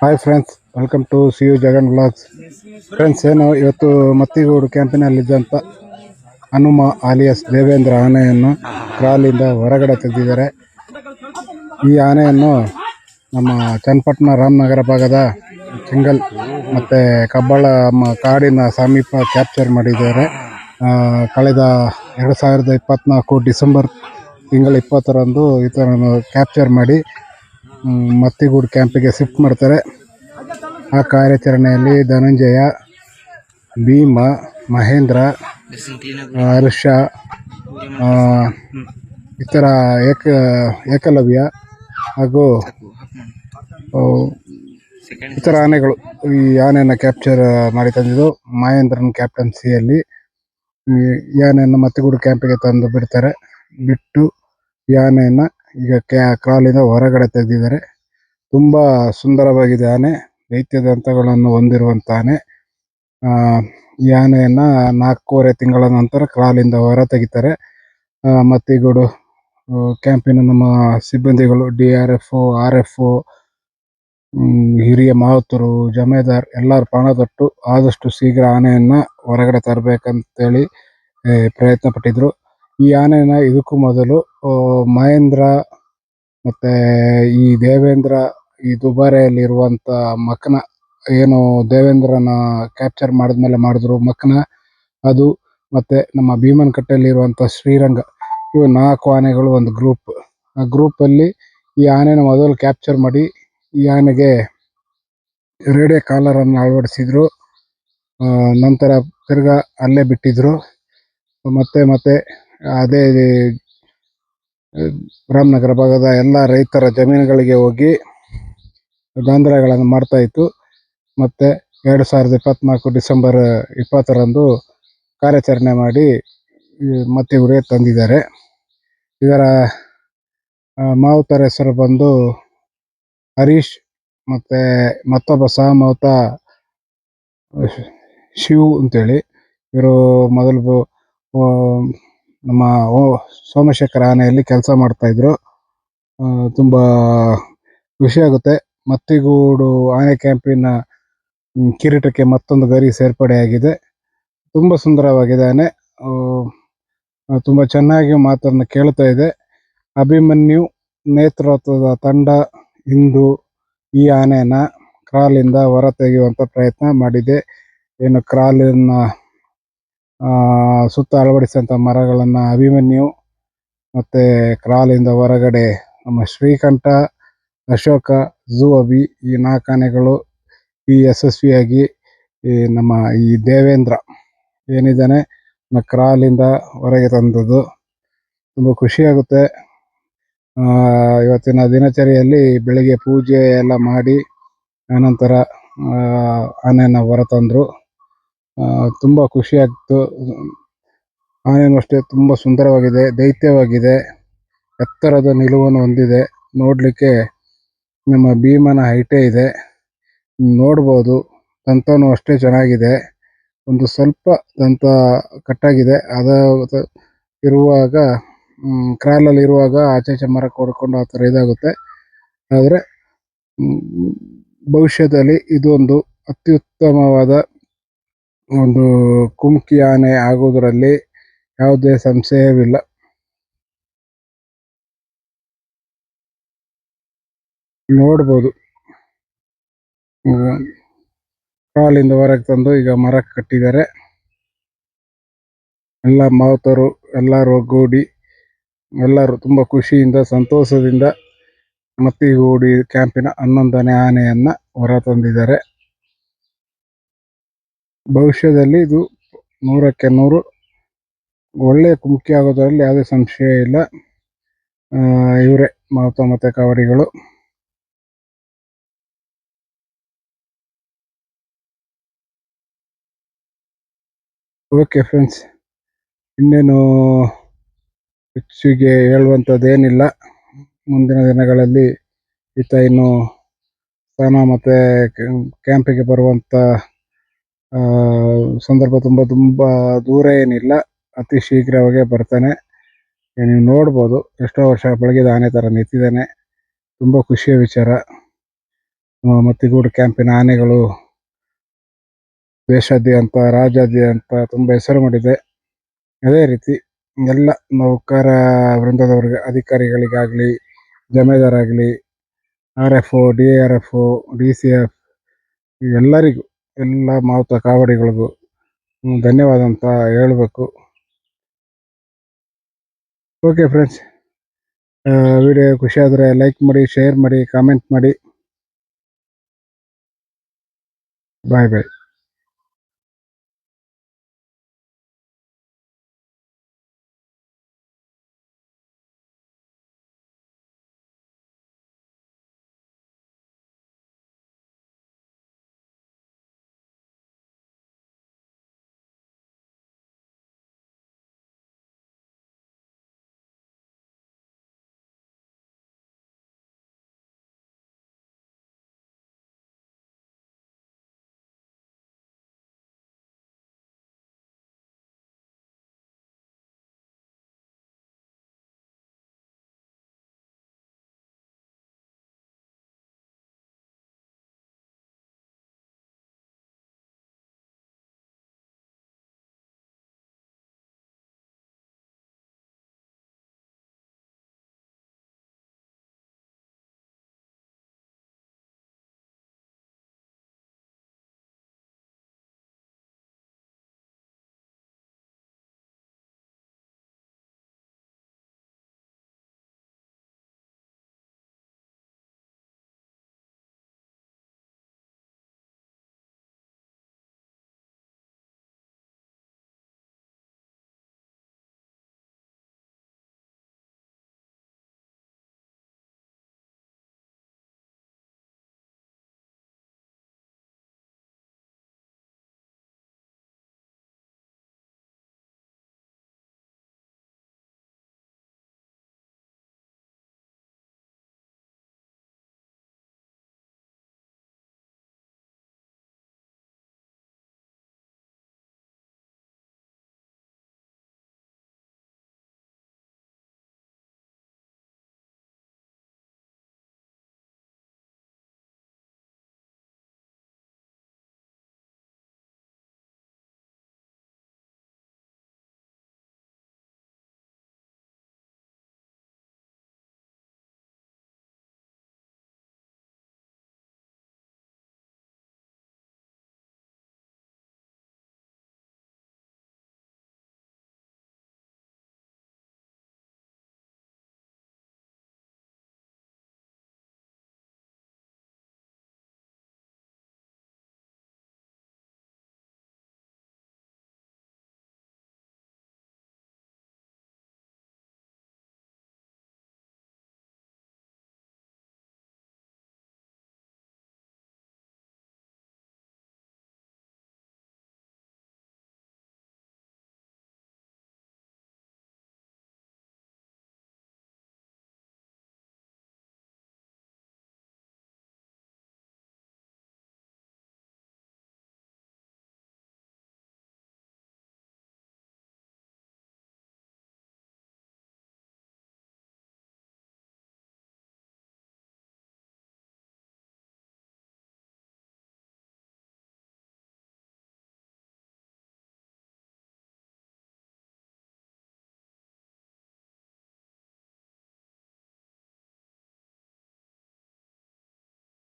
Hi friends welcome to C U Jagan vlogs friends ಏನು ಇವತ್ತು ಮತ್ತಿಗೂಡು ಕ್ಯಾಂಪಿನಲ್ಲಿದ್ದಂಥ Hanuma alias Devendra ಆನೆಯನ್ನು ಕ್ರಾಲಿಂದ ಹೊರಗಡೆ ತೆಗೆದಿದ್ದಾರೆ. ಈ ಆನೆಯನ್ನು ನಮ್ಮ ಚನ್ನಪಟ್ಟಣ ರಾಮನಗರ ಭಾಗದ ಕೆಂಗಲ್ ಮತ್ತು ಕಬ್ಬಳ ಕಾಡಿನ ಸಮೀಪ ಕ್ಯಾಪ್ಚರ್ ಮಾಡಿದ್ದಾರೆ. ಕಳೆದ ಎರಡು ಸಾವಿರದ ಇಪ್ಪತ್ತ್ನಾಲ್ಕು ಡಿಸೆಂಬರ್ ತಿಂಗಳ ಇಪ್ಪತ್ತರಂದು ಈತನನ್ನು ಕ್ಯಾಪ್ಚರ್ ಮಾಡಿ ಮತ್ತಿಗೂಡು ಕ್ಯಾಂಪಿಗೆ ಶಿಫ್ಟ್ ಮಾಡ್ತಾರೆ. ಆ ಕಾರ್ಯಾಚರಣೆಯಲ್ಲಿ ಧನಂಜಯ, ಭೀಮ, ಮಹೇಂದ್ರ ಹರ್ಷ ಇತರ ಏಕ, ಏಕಲವ್ಯ ಹಾಗೂ ಇತರ ಆನೆಗಳು ಈ ಆನೆಯನ್ನು ಕ್ಯಾಪ್ಚರ್ ಮಾಡಿ ತಂದಿದ್ದು ಮಹೇಂದ್ರನ್ ಕ್ಯಾಪ್ಟನ್ಸಿಯಲ್ಲಿ ಈ ಆನೆಯನ್ನು ಮತ್ತಿಗೂಡು ಕ್ಯಾಂಪಿಗೆ ತಂದು ಬಿಡ್ತಾರೆ. ಬಿಟ್ಟು ಈ ಆನೆಯನ್ನು ಈಗ ಕ್ಯಾ ಕ್ರಾಲಿಂದ ಹೊರಗಡೆ ತೆಗೆದಿದ್ದಾರೆ. ತುಂಬಾ ಸುಂದರವಾಗಿದೆ ಆನೆ. ದೈತ್ಯ ದಂತಗಳನ್ನು ಹೊಂದಿರುವಂಥ ಆನೆ ಆ, ಈ ಆನೆಯನ್ನು ನಾಲ್ಕೂವರೆ ತಿಂಗಳ ನಂತರ ಕ್ರಾಲಿಂದ ಹೊರ ತೆಗಿತಾರೆ. ಆ, ಮತ್ತಿಗೂಡು ಆ, ಕ್ಯಾಂಪಿನ ನಮ್ಮ ಸಿಬ್ಬಂದಿಗಳು D R F R F ಹಿರಿಯ ಮಾವುತರು ಜಮೇದಾರ್ ಎಲ್ಲರ ಪಾಣ ತೊಟ್ಟು ಆದಷ್ಟು ಶೀಘ್ರ ಆನೆಯನ್ನ ಹೊರಗಡೆ ತರಬೇಕಂತ ಹೇಳಿ ಪ್ರಯತ್ನ ಪಟ್ಟಿದ್ರು ಈ ಆನೆನ ಇದಕ್ಕೂ ಮೊದಲು ಮಹೇಂದ್ರ ಮತ್ತೆ ಈ ದೇವೇಂದ್ರ ಈ ದುಬಾರೆಯಲ್ಲಿ ಇರುವಂತ ಮಕ್ಕನ ಏನು ದೇವೇಂದ್ರನ ಕ್ಯಾಪ್ಚರ್ ಮಾಡಿದ್ಮೇಲೆ ಮಾಡಿದ್ರು ಮಕ್ಕನ ಅದು ಮತ್ತೆ ನಮ್ಮ ಭೀಮನ್ ಕಟ್ಟೆಯಲ್ಲಿರುವಂತ ಶ್ರೀರಂಗ, ಇವು ನಾಲ್ಕು ಆನೆಗಳು ಒಂದು ಗ್ರೂಪ್ ಆ ಗ್ರೂಪ್ ಅಲ್ಲಿ ಈ ಆನೆನ ಮೊದಲು ಕ್ಯಾಪ್ಚರ್ ಮಾಡಿ ಈ ಆನೆಗೆ ರೇಡಿಯೋ ಕಾಲರ್ ಅನ್ನು ಅಳವಡಿಸಿದ್ರು ನಂತರ ತಿರ್ಗಾ ಅಲ್ಲೇ ಬಿಟ್ಟಿದ್ರು. ಮತ್ತೆ ಮತ್ತೆ ಅದೇ ರಾಮನಗರ ಭಾಗದ ಎಲ್ಲ ರೈತರ ಜಮೀನುಗಳಿಗೆ ಹೋಗಿ ದಾಂಧಲೆಗಳನ್ನು ಮಾಡ್ತಾ ಇತ್ತು. ಮತ್ತೆ ಎರಡು ಸಾವಿರದ ಇಪ್ಪತ್ನಾಲ್ಕು ಡಿಸೆಂಬರ್ ಇಪ್ಪತ್ತರಂದು ಕಾರ್ಯಾಚರಣೆ ಮಾಡಿ ಮತ್ತೆ ಇವರೇ ತಂದಿದ್ದಾರೆ. ಇದರ ಮಾವುತರ ಹೆಸರು ಬಂದು ಹರೀಶ್, ಮತ್ತು ಮತ್ತೊಬ್ಬ ಸಹ ಮಾವುತ, ಶಿವ್ ಅಂತೇಳಿ. ಇವರು ಮೊದಲು ನಮ್ಮ ಓ- ಸೋಮಶೇಖರ ಆನೆಯಲ್ಲಿ ಕೆಲಸ ಮಾಡ್ತಾ ಇದ್ರು. ತುಂಬ ಖುಷಿ ಆಗುತ್ತೆ. ಮತ್ತಿಗೂಡು ಆನೆ ಕ್ಯಾಂಪಿನ ಕಿರೀಟಕ್ಕೆ ಮತ್ತೊಂದು ಗರಿ ಸೇರ್ಪಡೆಯಾಗಿದೆ ತುಂಬ ಸುಂದರವಾಗಿದೆ ಆನೆ. ತುಂಬಾ ಚೆನ್ನಾಗಿ ಮಾತನ್ನು ಕೇಳ್ತಾ ಇದೆ. ಅಭಿಮನ್ಯು ನೇತೃತ್ವದ ತಂಡ ಇಂದು ಈ ಆನೆಯನ್ನು ಕ್ರಾಲಿಂದ ಹೊರ ತೆಗೆಯುವಂಥ ಪ್ರಯತ್ನ ಮಾಡಿದೆ. ಏನು ಕ್ರಾಲಿನ ಸುತ್ತ ಅಳವಡಿಸಿದಂಥ ಮರಗಳನ್ನು ಅಭಿಮನ್ಯು ಮತ್ತೆ ಕ್ರಾಲಿಂದ ಹೊರಗಡೆ ನಮ್ಮ ಶ್ರೀಕಂಠ, ಅಶೋಕ ಝೂ ಅಭಿ ಈ ನಾಲ್ಕು ಆನೆಗಳು ಈ ಯಶಸ್ವಿಯಾಗಿ ಈ ನಮ್ಮ ಈ ದೇವೇಂದ್ರ ಏನಿದ್ದಾನೆ ಕ್ರಾಲಿಂದ ಹೊರಗೆ ತಂದದ್ದು. ತುಂಬ ಖುಷಿಯಾಗುತ್ತೆ. ಇವತ್ತಿನ ದಿನಚರಿಯಲ್ಲಿ ಬೆಳಗ್ಗೆ ಪೂಜೆ ಎಲ್ಲ ಮಾಡಿ, ಆನಂತರ ಆನೆಯನ್ನು ಹೊರತಂದ್ರು. ತುಂಬ ಖುಷಿ ಆಗ್ತು ಆನೆನೂ ಅಷ್ಟೇ ತುಂಬ ಸುಂದರವಾಗಿದೆ, ದೈತ್ಯವಾಗಿದೆ. ಎತ್ತರದ ನಿಲುವನ್ನು ಹೊಂದಿದೆ. ನೋಡಲಿಕ್ಕೆ ನಮ್ಮ ಭೀಮನ ಹೈಟೇ ಇದೆ. ನೋಡ್ಬೋದು, ದಂತನೂ ಅಷ್ಟೇ ಚೆನ್ನಾಗಿದೆ. ಒಂದು ಸ್ವಲ್ಪ ದಂತ ಕಟ್ಟಾಗಿದೆ. ಅದ ಇರುವಾಗ ಕ್ರಾಲಲ್ಲಿ ಇರುವಾಗ ಆಚೆ ಈಚೆ ಕೊಡ್ಕೊಂಡು ಆ ಥರ ಇದಾಗುತ್ತೆ. ಆದರೆ ಭವಿಷ್ಯದಲ್ಲಿ ಇದೊಂದು ಅತ್ಯುತ್ತಮವಾದ ಒಂದು ಕುಮ್ಕಿ ಆನೆ ಆಗುವುದರಲ್ಲಿ ಯಾವುದೇ ಸಂಶಯವಿಲ್ಲ. ನೋಡ್ಬೋದು. ಕಾಲಿಂದ ಹೊರಗೆ ತಂದು ಈಗ ಮರಕ್ಕೆ ಕಟ್ಟಿದ್ದಾರೆ. ಎಲ್ಲ ಮಾವುತರು ಎಲ್ಲರೂ ಒಗ್ಗೂಡಿ ಎಲ್ಲರೂ ತುಂಬ ಖುಷಿಯಿಂದ, ಸಂತೋಷದಿಂದ ಮತ್ತಿಗೂಡಿ ಕ್ಯಾಂಪಿನ ಹನ್ನೊಂದನೇ ಆನೆಯನ್ನ ಹೊರ ತಂದಿದ್ದಾರೆ. ಭವಿಷ್ಯದಲ್ಲಿ ಇದು ನೂರಕ್ಕೆ ನೂರು. ಒಳ್ಳೆಯ ಕುಮ್ಕಿ ಆಗೋದರಲ್ಲಿ ಯಾವುದೇ ಸಂಶಯ ಇಲ್ಲ. ಇವರೇ ಮಾವುತ ಮತ್ತೆ ಕಾವಡಿಗಳು ಓಕೆ ಫ್ರೆಂಡ್ಸ್, ಇನ್ನೇನು ಹೆಚ್ಚಿಗೆ ಹೇಳುವಂಥದ್ದೇನಿಲ್ಲ. ಮುಂದಿನ ದಿನಗಳಲ್ಲಿ ಈತ ಇನ್ನು ಸ್ಥಾನ ಮತ್ತು ಕ್ಯಾಂಪಿಗೆ ಬರುವಂಥ ಸಂದರ್ಭ ತುಂಬ ತುಂಬ ದೂರ ಏನಿಲ್ಲ. ಅತಿ ಶೀಘ್ರವಾಗೇ ಬರ್ತಾನೆ. ನೀವು ನೋಡ್ಬೋದು, ಎಷ್ಟೋ ವರ್ಷ ಬೆಳಗಿದ ಆನೆ ಥರ ನಿಂತಿದ್ದಾನೆ. ತುಂಬ ಖುಷಿಯ ವಿಚಾರ. ಮತ್ತೆ ಮತ್ತಿಗೂಡು ಕ್ಯಾಂಪಿನ ಆನೆಗಳು, ದೇಶಾದ್ಯಂತ, ರಾಜ್ಯಾದ್ಯಂತ ತುಂಬ ಹೆಸರು ಮಾಡಿದೆ. ಅದೇ ರೀತಿ, ಎಲ್ಲ ನೌಕರ ವೃಂದದವರಿಗೆ, ಅಧಿಕಾರಿಗಳಿಗಾಗಲಿ ಜಮೇದಾರಾಗಲಿ R F O, D R F O, D C F ಎಲ್ಲರಿಗೂ ಎಲ್ಲ ಮಾವುತ ಕಾವಡಿಗಳಿಗೂ ಧನ್ಯವಾದ ಅಂತ ಹೇಳಬೇಕು ಓಕೆ ಫ್ರೆಂಡ್ಸ್ ವಿಡಿಯೋ ಖುಷಿ ಆದರೆ ಲೈಕ್ ಮಾಡಿ ಶೇರ್ ಮಾಡಿ ಕಾಮೆಂಟ್ ಮಾಡಿ. ಬಾಯ್ ಬಾಯ್